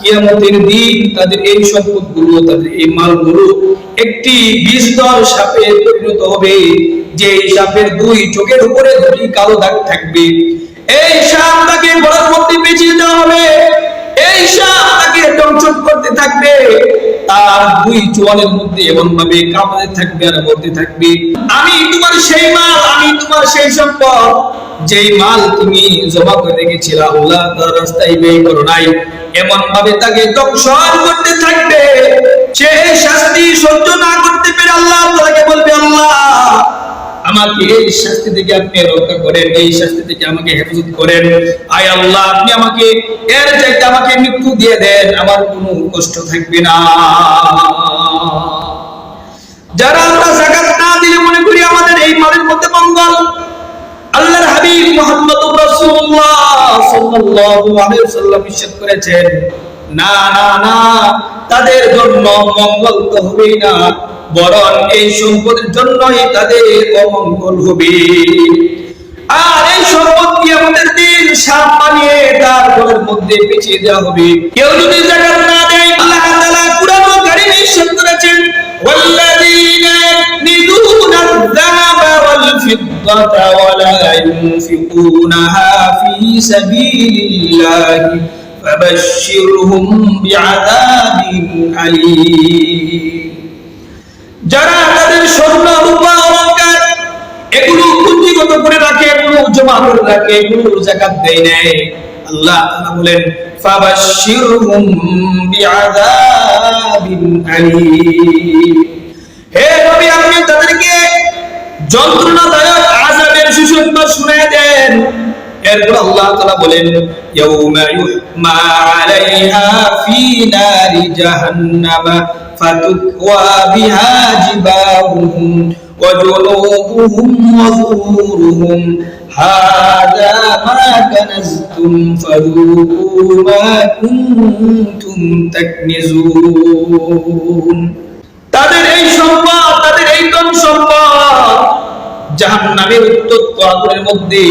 কিয়ামতের দিন তাদের এই সম্পদগুলো, তাদের এই মালগুলো একটি বিষধর সাপে পরিণত হবে যে এই সাপের দুই চোখের উপরে দুটি কালো দাগ থাকবে। এই সাপ তাকে গলার মধ্যে পেঁচিয়ে দেওয়া হবে। এই সাপ তাকে দংশন করতে থাকবে। তার দুই চোয়ালের মধ্যে এমন ভাবে কামড়ে থাকবে আর বলতে থাকবে। আমি তোমার সেই মাল, আমি তোমার সেই সম্পদ। যেই মাল তুমি জমা করে রেখেছিল আল্লাহ তার রাস্তায় ব্যয় করো নাই। এমন ভাবে তাকে করতে থাকবে। সে শাস্তি সহ্য না করতে পেরে আল্লাহ তাকে বলবে, আল্লাহ, আমাকে এই শাস্তি থেকে আপনি রক্ষা করেন, এই শাস্তি থেকে আমাকে হেফাজত করেন। আয় আল্লাহ, আপনি আমাকে এর চাইতে আমাকে মৃত্যু দিয়ে দেন, আমার কোনো কষ্ট থাকবে না। যারা আমরা জাকাত না দিলে মনে করি আমাদের এই মালের মধ্যে মঙ্গল। করেছেন, না না না, তাদের জন্য মঙ্গল তো না, বরং এই সম্পদের জন্যই তাদের অমঙ্গল হবে। আর এই সম্পদ কি আমাদের দিন সাপ বানিয়ে তার মধ্যে পেঁচিয়ে দেওয়া হবে? কেউ যদি জাকাত والفضة ولا ينفقونها في سبيل الله فبشرهم بعذاب أليم যারা তাদের স্বর্ণ রূপা অলংকার এগুলো পুঁজিগত করে রাখে এগুলো জমা করে রাখে এগুলো জাকাত দেয় নেয় আল্লাহ তাআলা বলেন ফাবাশশিরহুম বিআযাবিন আলীম হে নবী আপনি তাদেরকে যন্ত্রণাদায়ক আযাবের শুনে দেন। এরপর আল্লাহ তাআলা বলেন তাদের এই সম্পদ তাদের এই ধন সম্পদ জাহান্নামের উত্তপ্ত আগুনের মধ্যে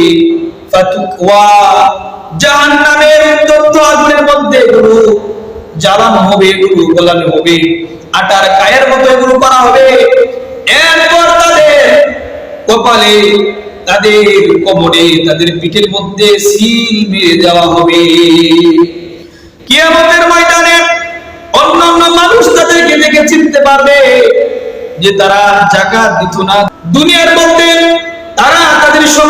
জাহান্নামের উত্তপ্ত আগুনের মধ্যে হবে হবে, আটার কায়ের মতো করা হবে। এরপর তাদের কপালে, তাদের কোমরে, তাদের পিঠের মধ্যে সিল মেরে দেওয়া হবে। কিয়ামতের ময়দানে অন্যান্য মানুষ তাদেরকে দেখে চিনতে পারবে যে তারা জাকাত দিত না। দুনিয়ার মধ্যে